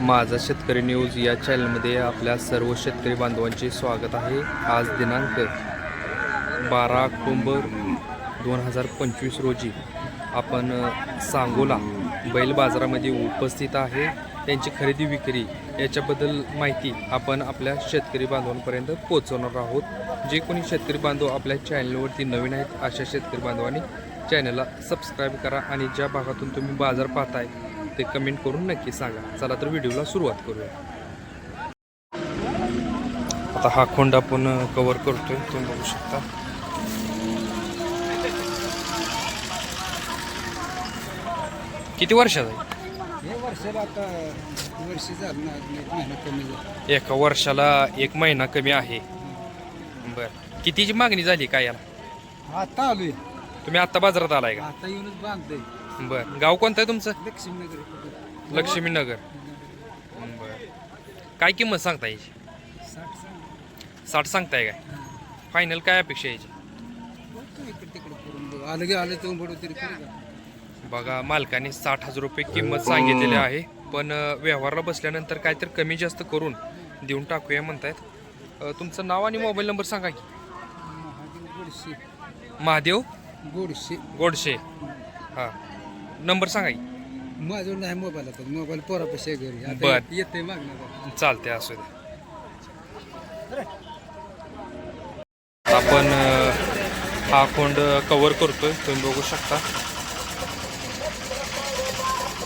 माझा शेतकरी न्यूज या चॅनलमध्ये आपल्या सर्व शेतकरी बांधवांचे स्वागत आहे. आज दिनांक बारा ऑक्टोंबर दोन हजार पंचवीस रोजी आपण सांगोला बैल बाजारामध्ये उपस्थित आहे. त्यांची खरेदी विक्री याच्याबद्दल माहिती आपण आपल्या शेतकरी बांधवांपर्यंत पोहोचवणार आहोत. जे कोणी शेतकरी बांधव आपल्या चॅनलवरती नवीन आहेत अशा शेतकरी बांधवांनी चॅनलला सबस्क्राईब करा आणि ज्या भागातून तुम्ही बाजार पाहताय ते कमेंट करून नक्की सांगा. चला तर व्हिडिओला सुरुवात करूया. आता हा खोंड आपण कव्हर करतोय. तुम्ही बघू शकता. किती वर्षाचा आहे? एका वर्षाला एक महिना कमी आहे. बर. कितीची मागणी झाली काय याला आता आलोय. तुम्ही आता बाजारात आलाय का? आता येऊनच बांधतोय. बर. गाव कोणतं आहे तुमचं? लक्ष्मीनगर. लक्ष्मीनगर. बर. काय किंमत सांगता याची? साठ सांग. साठ सांगताय काय? फायनल काय अपेक्षा याची? बघू. मालकाने साठ हजार रुपये किंमत सांगितलेली आहे. पण व्यवहारला बसल्यानंतर काहीतरी कमी जास्त करून देऊन टाकूया म्हणतायत. तुमचं नाव आणि मोबाईल नंबर सांगा की. महादेव? गोडशे. गोडशे. हां. नंबर सांगा की. माझं नाही मोबाईल आता मोबाईल पोरापाशी आहे घरी. आता बर. येते मागणार चालते असू दे. आपण अ, हा कोंड कव्हर करतोय तुम्ही बघू शकता.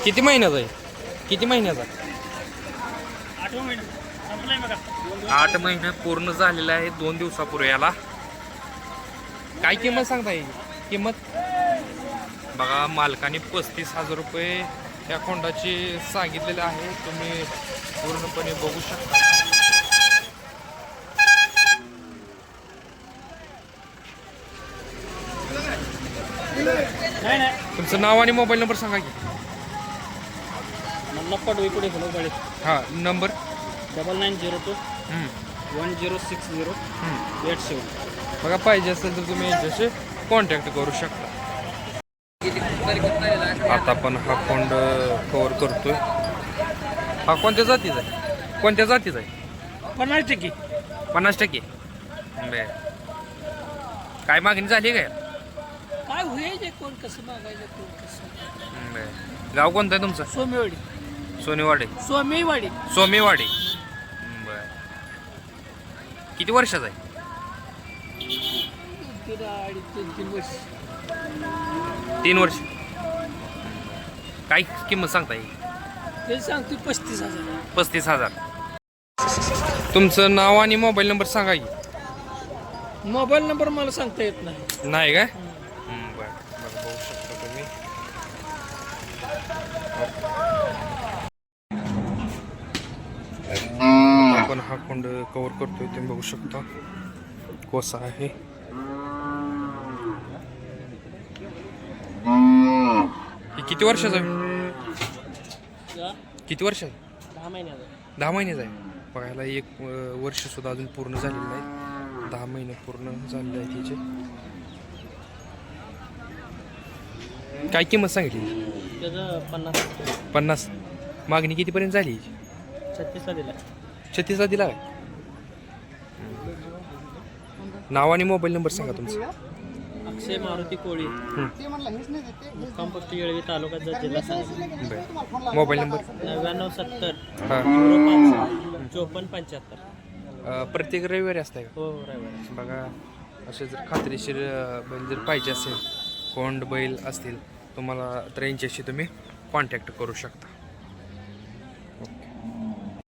किती महिन्याचा आहे? किती महिन्याचा? आठ महिने पूर्ण झालेला आहे दोन दिवसापूर्वी याला. काय किंमत सांगता येईल किंमत? बघा मालकाने पस्तीस हजार रुपये या खोंडाची सांगितलेले आहे. तुम्ही पूर्णपणे बघू शकता. तुमचं नाव आणि मोबाईल नंबर सांगा की. फुलंपाडे हा number? Double nine zero two one zero six zero. Eight seven बघा पाहिजे असेल तर तुम्ही यांच्याशी कॉन्टॅक्ट करू शकता. आता आपण हा कोंड कव्हर करतोय. हा कोणत्या जातीचा आहे? कोणत्या जातीचा आहे? पन्नास टक्के. पन्नास टक्के. बर. काय मागणी झाली काय? काय होईल कोण कसं मागायचं कोण कसं बर. गाव कोणतं आहे तुमचं? सोमेवाडी. सोनेवाडे. सोमेवाडी. सोमेवाडी. बर. किती वर्षाचा आहे? तीन वर्ष. तीन वर्ष काय किंमत सांगता येईल ते सांगतो पस्तीस हजार. पस्तीस हजार. तुमचं नाव आणि मोबाईल नंबर सांगा की. मोबाईल नंबर मला सांगता येत नाही. नाही काय हम्म, बरं. बरं बघू शकता तुम्ही. आपण हा कोंड कव्हर करतोय तुम्ही बघू शकता. कोसा आहे. किती वर्षाचा आहे? किती वर्ष? दहा महिन्याचा दहा महिन्याचा आहे. बघायला एक अं, वर्ष सुद्धा अजून पूर्ण झालेलं नाही. दहा महिने पूर्ण झालेले आहे तिचे काय किंमत सांगितली? पन्नास. पन्नास. मागणी कितीपर्यंत झाली? छत्तीसला दिला छत्तीसला दिला काय? नाव आणि मोबाईल नंबर सांगा तुमचा. अक्षय मारुती कोळी. मुक्काम पोस्ट येळवी तालुका जत, जिल्हा सांगली. बरं. Mobile number? नव्याण्णव सत्तर. हां. चोपन्न पंच्याहत्तर. प्रत्येक रविवारी असतंय का? हो रायवाडी बघा असे जर खात्रीशीर अ, बैल जर पाहिजे असेल कोंड बैल असतील तुम्हाला तर यांच्याशी तुम्ही कॉन्टॅक्ट करू शकता.